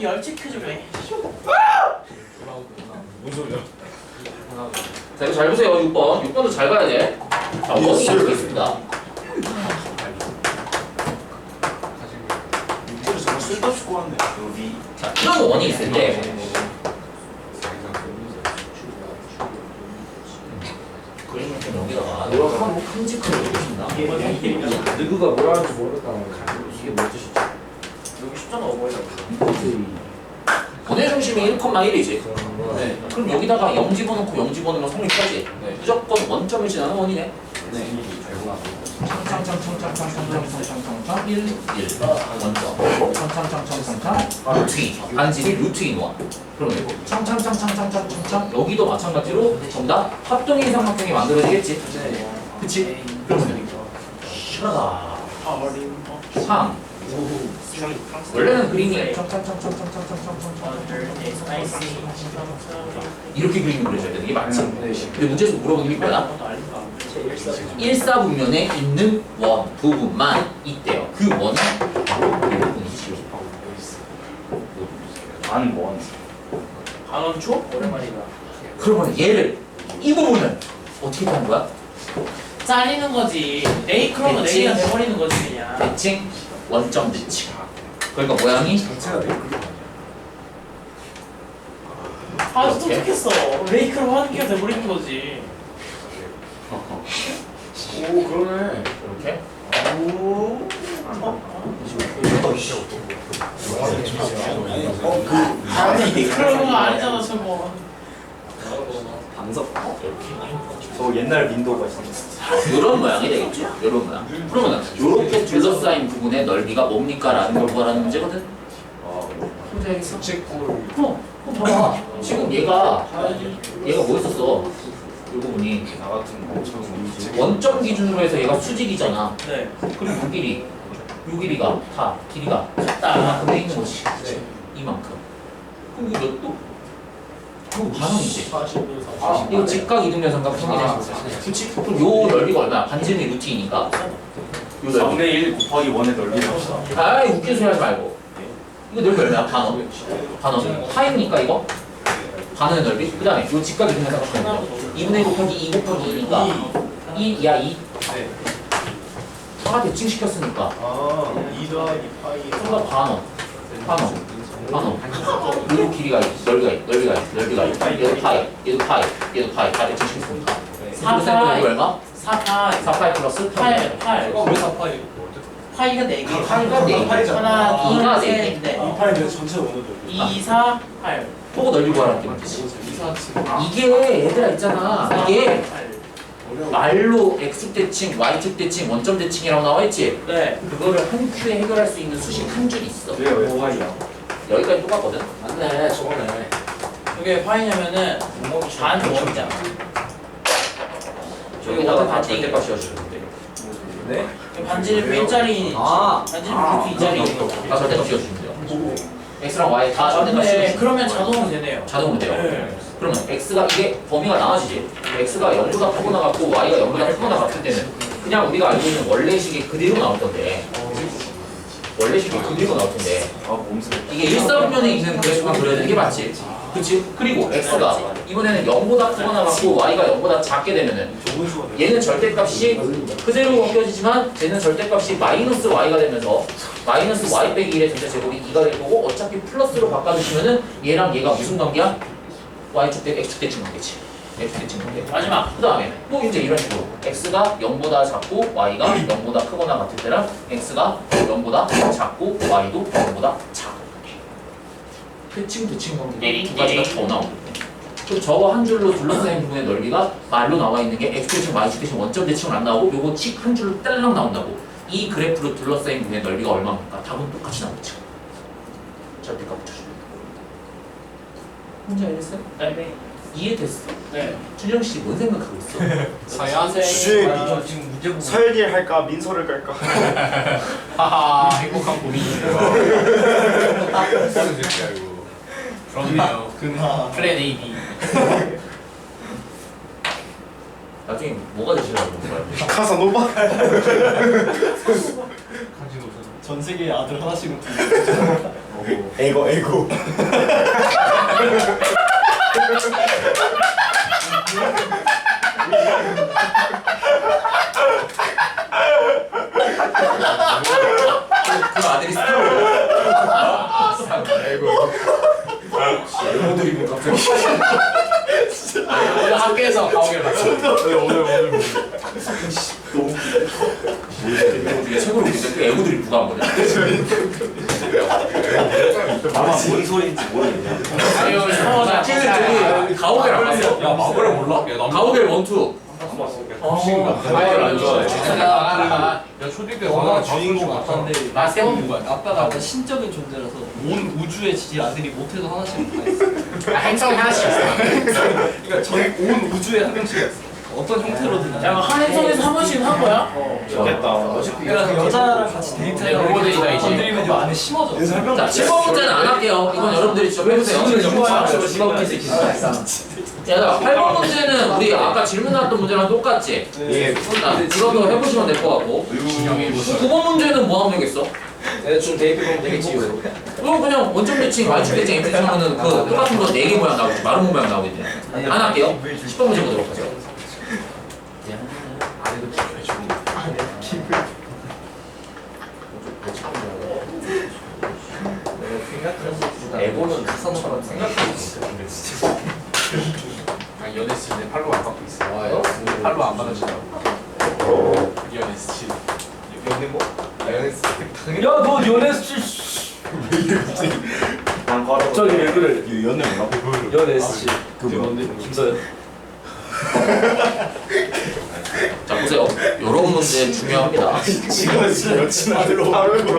열치 퀴즈네. 뭔 소리야? 자 이거 잘 보세요 6번 6번도 잘 봐야 돼 자, 원이 이렇게 있습니다 정말 쓸데없이 꼬았네. 자 이런 원이 있을 때 여기다가 이렇게 한번 큼직하게 해주신다 누구가 뭐라 하는지 모르겠다. 이게 뭐 뜻이지? 여기 쉽잖아 어머니가. 원의 중심이 1,1이지. 네. 그럼 여기다가 0 집어넣고 0 집어넣으면 성립하지. 무조건 원점을 지나는 원이네. 창창창창창창창창창창 1, 1 원점 창창창창창창 루트 2 반지름이 루트 2원 그러면 이거 창창창창창창창 여기도 마찬가지로 정답 합동의 이상학경이 만들어지겠지. 그치? 그러면 샤라다 상 원래는 그림이 이렇게 그림을 그려줘야 되는 게 맞지? 음, 네, 네. 근데 문제에서 물어보는 게 뭐야? 일사분면에 있는 원 부분만 있대요. 그 원은 분이죠. 반원. 반원초? 오랜만이다. 그러면 얘를 이 부분을 어떻게 하는 거야? 잘리는 거지. 네이크로는 네이가 돼버리는 거지 그냥. 대칭? 원점 대칭. 그러니까 모양이 자체가 내아 이렇게? 똑똑했어. 네이 크로 하는 게 돼버리는 거지. 오 그러네. 이렇게 오. 어? 아니 네이 크로가 아니잖아 저거. 방석. 저 옛날 윈도우가 있었어. 이런 모양이 되겠죠. 이런 모양. 그러면 이렇게 둘러싸인 부분의 넓이가 뭡니까 라는 걸 구하라는 문제거든. 혼자 알겠어? 책고 어, 어 봐봐. 지금 얘가 얘가 뭐 있었어? 이 부분이 나 같은 거 원점 기준으로 해서 얘가 수직이잖아. 네. 그리고 요 길이, 요 길이가 다 길이가 같다. 이만큼 돼 있는 거지. 네. 이만큼. 그럼 이거 몇 도? 이거 반원이지. 41, 아, 이거 직각 이등변 삼각 평이네. 아, 그렇지? 그럼 요 넓이가 얼마야? 반지름이 루트이니까. 요 넓이. 3대 1 곱하기 1의 넓이를 합시다. 아, 웃긴 소리 하지 말고. 이거 넓이 얼마야? 반원. 반원. 파이니까 이거? 반원의 넓이. 그 다음에 요 직각 이등변 삼각 평이죠. 2분의 1 곱하기 2 곱하기 2니까 2, 야 2. 네. 하나 대칭시켰으니까. 아, 2 더하기 파이. 그러니까 반원. 반원. 반원. 요 길이가 있, 넓이가 있, 넓이가 있, 넓이가 있. 얘도 파이, 얘도 파이, 얘도 파이. 다 대칭시켰으니까. 사3% 파이. 이거 얼마? 4파이. 4파이 플러스 8. 8, 8. 왜 4파이? 파이가 4개. 파이가 네 개. 하나, 이가 둘, 네 셋, 넷. 파이는 전체 어느 넓이? 2, 4, 8. 보고 넓이 구하라는 게 맞지. 2, 4, 7. 이게 얘들아 있잖아. 이게 8. 어려워. 말로 x축 대칭, y축 대칭, 원점 대칭이라고 나와 있지. 네. 그거를 한 큐에 해결할 수 있는 수식 한줄 있어. 왜왜 파이야? 여기까지 똑같거든. 맞네, 저거네. 이게 파이냐면은 반. 여기다가 다 절대값 씌워주면 돼. 네? 반지름 1짜리, 아. 반지름 루트 2짜리. 다 절대값 씌워주면 돼요. x랑 y 다 절대값 맞네. 씌워주면 그러면 자동으로 되네요. 자동으로 돼요. 네. 그러면 x가 이게 범위가 나눠지지. x가 0보다 크거나 같고 y가 0보다 크거나 같을 때는 그냥 우리가 알고 있는 원래식이 그대로 나올 건데 원래식이 그대로 나올 텐데 아 몸살. 이게 일사분면에 있는 그래프만 그려야 되는 게 맞지. 그치? 그리고 x가 이번에는 0보다 크거나 같고 y가 0보다 작게 되면은 얘는 절대값이 그대로 옮겨지지만 얘는 절대값이 마이너스 y가 되면서 마이너스 y 빼기 1의 전체 제곱이 2가 될 거고 어차피 플러스로 바꿔주시면은 얘랑 얘가 무슨 관계야? y축 대 x축 대칭 관계지 x축 대칭 관계 마지막. 그 다음에 또 이제 이런 식으로 x가 0보다 작고 y가 0보다 크거나 같을 때랑 x가 0보다 작고 y도 0보다 작고 대칭 대칭 관계 두 가지가 더 나오거든요 그 저거 한 줄로 둘러싸인 부분의 넓이가 말로 나와 있는 게 x 대칭 y축 대칭 원점 대칭은 안 나오고 요거 칙 한 줄로 딸랑 나온다고. 이 그래프로 둘러싸인 부분의 넓이가 얼마입니까? 답은 똑같이 나오죠. 절대값 붙여줍니다 혼자 이해했어요? 네. 이해됐어? 네. 준영 씨 뭔 생각하고 있어? 서양생. 씨. 아, 지금 문제 보고. 서열일 할까 민서를 깔까? 하하 행복한 고민이네요. 하는 새끼야 이거. 그럼요. 근하. 플랜 A, B. 나중에 뭐가 되시려고 그러는 거야? 카사노바? 간지도 없어서. 전 세계에 아들 하나씩은. 에고 에고. 그 아들이 스타로 애고들이 갑자기. 오늘 학교에서 가오갤 봤어. 오늘 오늘. 이게 최고로 웃긴데 그 애고들이 누가 한 거냐 아마 뭔 소리인지 모르겠냐. 아니요. 쟤는 저기 가오갤 안 봤어? 야, 마블을 몰라? 야, 가오갤 원투 가오갤 안 좋아해. 야, 초딩 때 원하는 주인공 같았는데 나 세운 거야. 아빠가 아까 신적인 존재라서 온 우주에 지 아들이 못해도 하나씩 다 있어. 행성이 하나씩. 그러니까 전 온 우주에 한 명씩 있어. 어떤 형태로든. 야, 한 행성에서 한 번씩 한 거야? 좋겠다. 그러니까 그 여자랑 같이 데이트해서 로봇이다, 이제. 건드리면 요 안에 심어져. 자 7번 문제는 안 할게요 이건 여러분들이 직접 해보세요 자 8번 문제는 우리 아까 질문 나왔던 문제랑 똑같지? 예. 자 이것도 해보시면 될 것 같고 진영이 뭐 9번 문제는 뭐 하면 되겠어? 내가 좀 데이트 보면 되겠지요. 그럼 그냥 원점 대칭, Y축 대칭, X 대칭하면은 그 똑같은 거 4개 모양 나오겠지 마른 모양 나오겠지 안 할게요 10번 문제 보도록 하죠 생각하고 있어 아, 연애스치 내 팔로 안 받고 있어. 와요? 팔로 안 받아준다고. 연애스치. 연애 뭐? 연애스치. 야너 연애스 난 걸어. 저기 왜 그래? 이 연애 뭐라고? 연애스 그 뭔데? 김서연. 자 보세요. 요런 문제 중요합니다. 지금 여친 아들로 바로